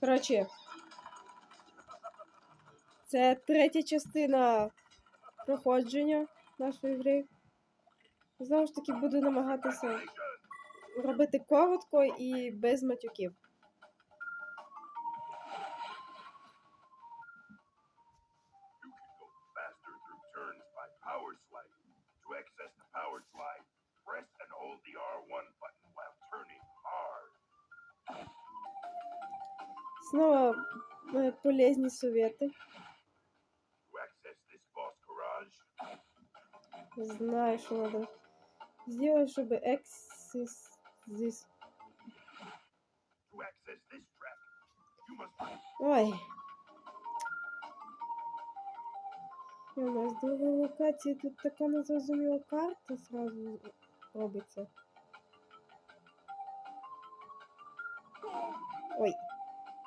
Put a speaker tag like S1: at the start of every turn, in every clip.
S1: Коротше, це третя частина проходження нашої гри. Знову ж таки, буду намагатися робити коротко і без матюків. Снова е,
S2: this boss garage,
S1: Знаю, что надо сделать, чтобы
S2: access this
S1: Ой. У нас друга локація. Тут така незрозуміла карта зразу робиться. Ой.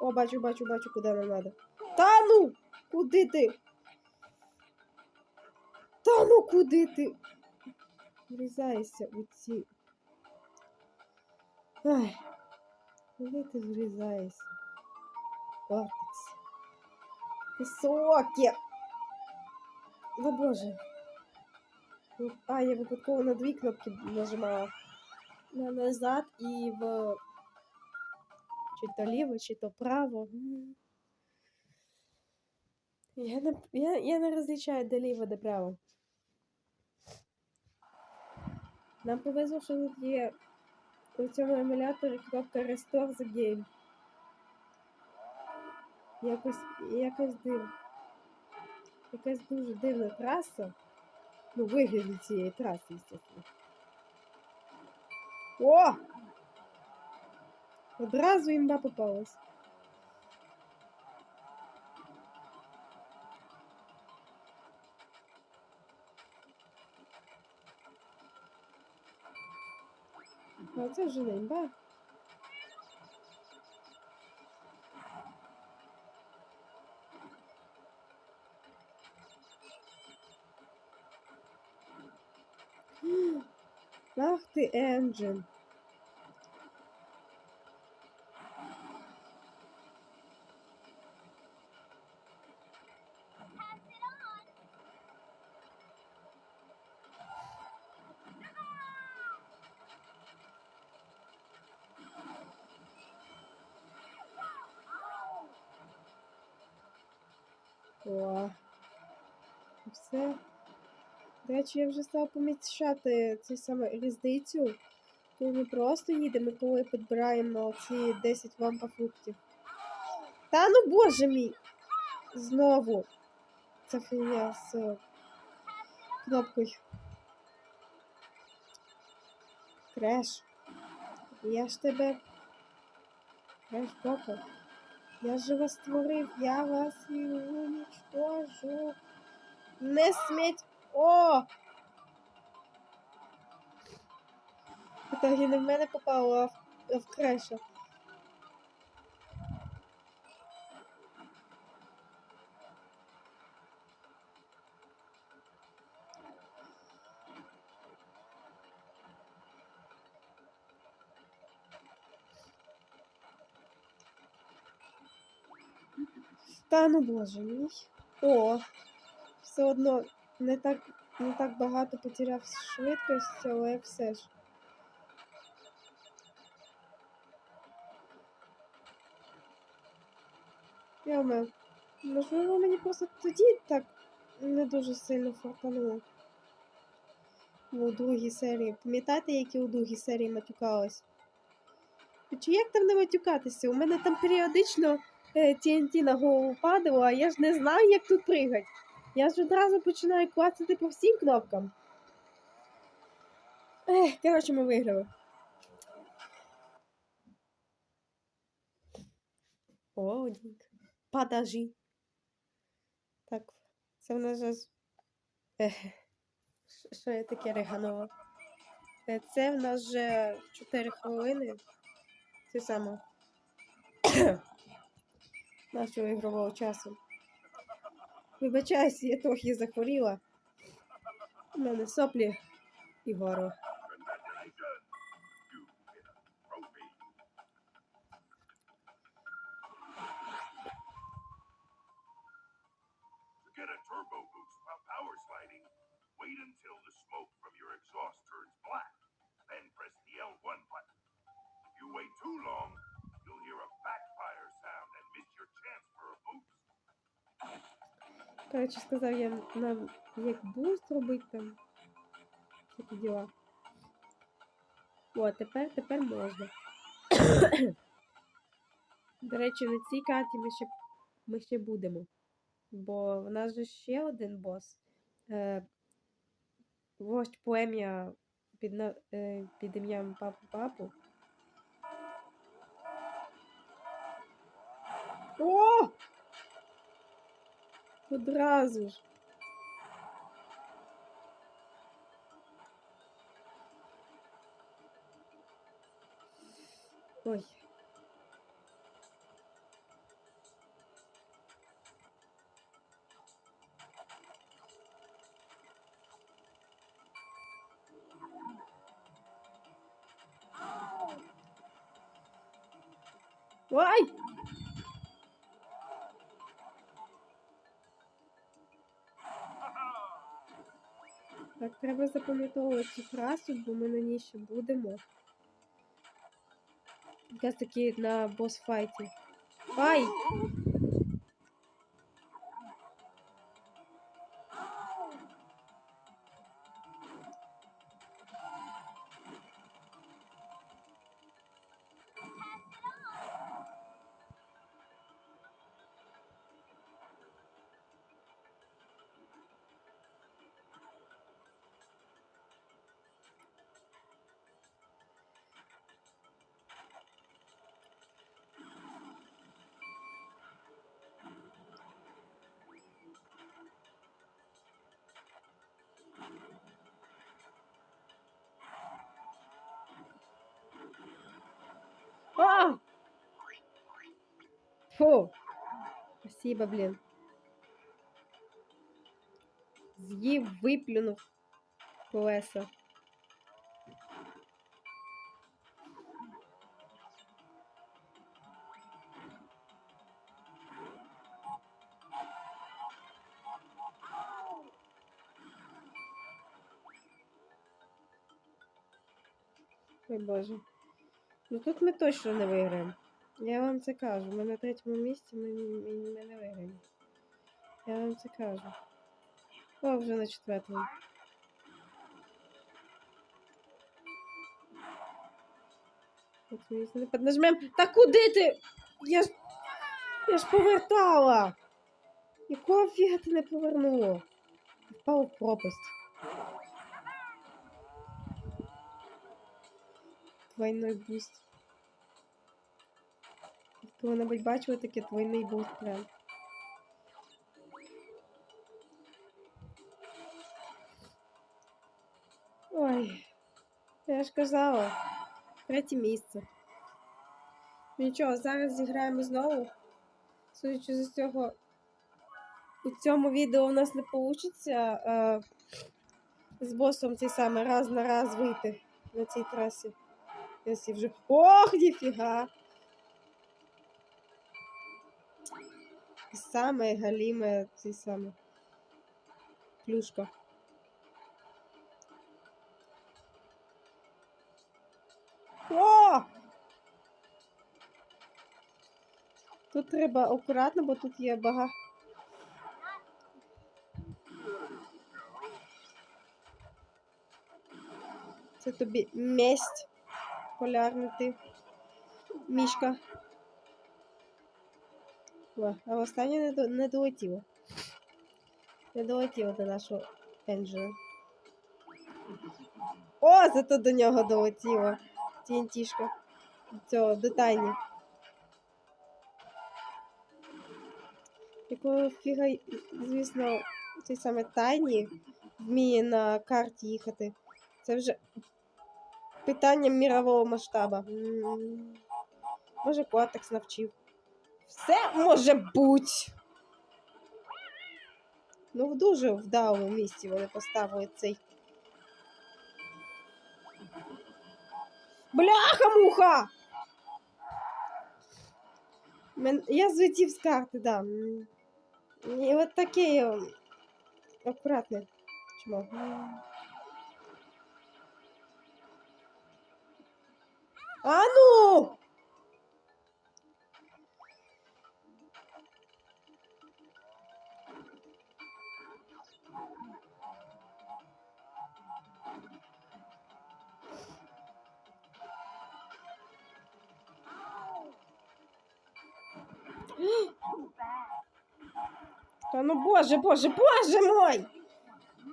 S1: О, бачу, бачу, бачу, куди нам надо. Та ну! Куди ти? Та ну куди ти? Врізаєшся у ці. Ай. Куди ти врізаєшся? Кортекс. Високі! О боже. А, я випадково на дві кнопки нажимала. На назад і в. Чи то ліво, чи то право. Я не, я, я не розлічаю, де ліво, де право. Нам повезло, що тут є у цьому емуляторі кнопка Restore the Game. Якось, якось дивно. Якась дуже дивна траса. Ну, вигляд цієї траси, естественно. О! Одразу імба попалась. А це вже не імба. Ах ти, Енджин. О, все. До речі, я вже стала помічати цю саме різницю. Коли ми просто їдемо, коли підбираємо ці 10 вампа фруктів. Та ну боже мій! Знову ця фігня з е, кнопкою. Креш. Я ж тебе. Креш Бока. Я же вас створив, я вас і уничтожу. Не сметь. О! Та не в мене попало, а в, а в креша. Та ну боже мій. О, все одно не так, не так багато потеряв швидкості, але все ж. Яме, можливо, мені просто тоді так не дуже сильно фартануло. У другій серії. Пам'ятаєте, які у другій серії матюкалась? Чи як там не матюкатися? У мене там періодично TNT на голову падало, а я ж не знаю, як тут пригати. Я ж одразу починаю клацати по всім кнопкам. Ех, коротше, ми виграли. Одінь. Подожди. Так, це в нас же... з- Ех, Що я таке риганула? Е, Це в нас вже 4 хвилини. Це саме. Нашого ігрового часу. Вибачайся, я трохи захворіла. У мене соплі і горло. Коротше, сказав я нам як буст робити там. Такі діла. О, тепер, тепер можна. До речі, на цій карті ми ще, ми ще будемо. Бо в нас же ще один бос. Е, вождь плем'я під, е, під ім'ям Папу Папу. О! Одразу ж. Ой. Ой! Треба запам'ятовувати цю трасу, бо ми на ній ще будемо. Якраз таки на босс-файті. Ай! А! Фу! Спасибо, блін. З'їв, виплюнув колеса. Ой, боже. Ну тут ми точно не виграємо. Я вам це кажу. Ми на третьому місці ми, ми, ми не виграємо. Я вам це кажу. О, вже на четвертому. Не. Та куди ти? Я ж. Я ж повертала! Якого фіга ти не повернуло? Впав в пропасть. Двойной буст. Коли-небудь бачили таке двойний буст прям. Ой, я ж казала, третє місце. Ну Нічого, зараз зіграємо знову. Судячи з цього, у цьому відео у нас не вийде з босом цей самий раз на раз вийти на цій трасі. Если вже. Ох, ніфіга! Саме галіме цей саме. Плюшка. О! Тут треба акуратно, бо тут є бага. Це тобі месть. Полярний ти. Мішка. О, а останнє не, до, не долетіло. Не долетіло до нашого енджела. О, зато до нього долетіло. TNT-шка. Цього, до Тайні. Якого фіга, звісно, цей саме Тайні вміє на карті їхати. Це вже питання мірового масштабу. Може, Котекс навчив. Все може бути. Ну, в дуже вдалому місці вони поставили цей. Бляха-муха! Мен... Я злетів з карти, да. І от таке акуратне. Чмо. А ну! Та ну боже, боже, боже мой!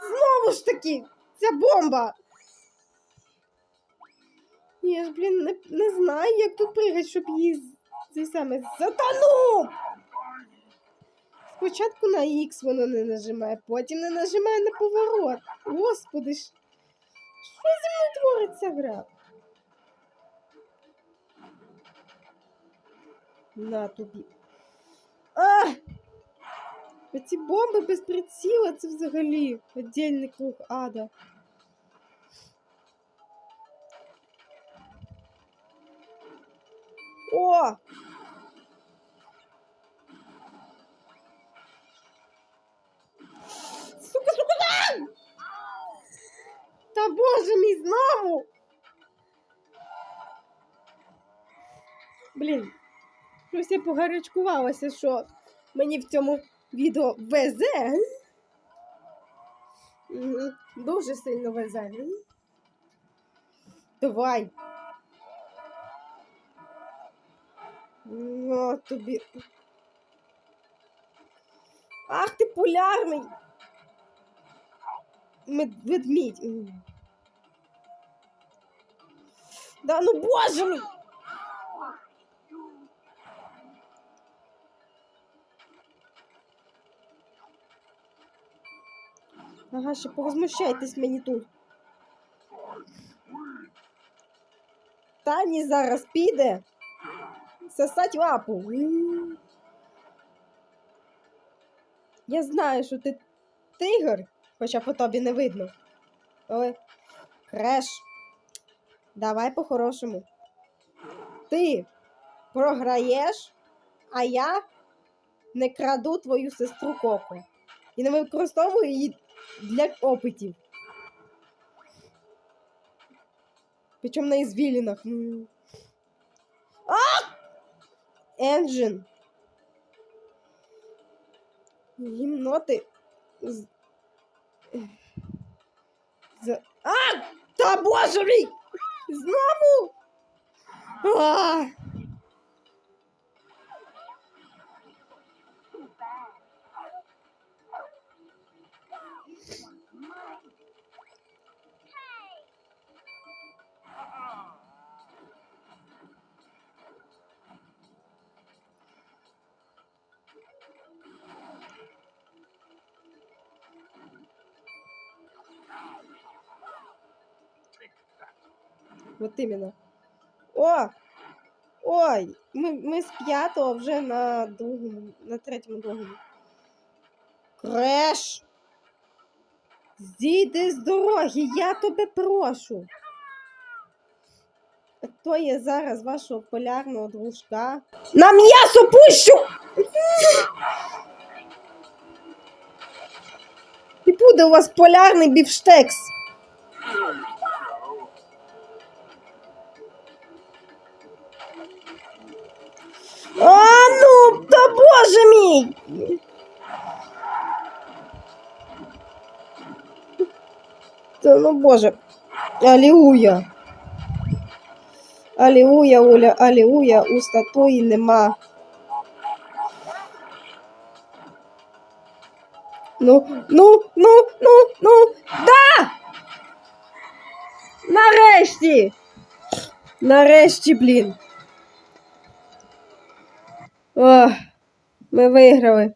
S1: Знову ж таки, ця бомба! Я ж, блін, не, не знаю, як тут пригати, щоб її з- саме затонув! Спочатку на X воно не нажимає, потім не нажимає на поворот. Господи ж. Що зі мною твориться гра? На тобі. А! Оці бомби без приціла це взагалі віддільний круг ада. О! Сука, сука, да! Та боже мій знову! Блін, щось я погарячкувалася, що мені в цьому відео везе. Дуже сильно везе. Давай. Ну, тобі. Ах ти полярний. Ведмідь. Да ну боже мій! Ага, ще порозмущайтесь мені тут. Тані зараз піде. Сосать лапу. Я знаю, що ти тигр, хоча по тобі не видно. Але креш. Давай по-хорошому. Ти програєш, а я не краду твою сестру Коко. І не використовую її для опитів. Причому на ізвілінах. А! Енджин. Гімноти. З... З... А! Та боже мій! Знову! А! Вот именно. О! Ой! Ми, ми з п'ятого вже на другому, на третьому другому. Креш! Зійди з дороги, я тебе прошу. То є зараз вашого полярного дружка. На м'ясо пущу! І буде у вас полярний бівштекс. А ну, та боже мій! Та ну боже. Алілуя. Алілуя, Оля, алілуя, у статуї нема. Ну, ну, ну, ну, ну, да! Нарешті! Нарешті, блін. Ох, ми виграли.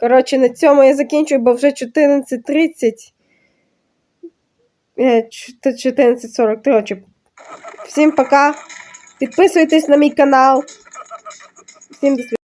S1: Коротше, на цьому я закінчую, бо вже 14.30. 14.43. Коротше. Всім пока. Підписуйтесь на мій канал. Всім до свидання.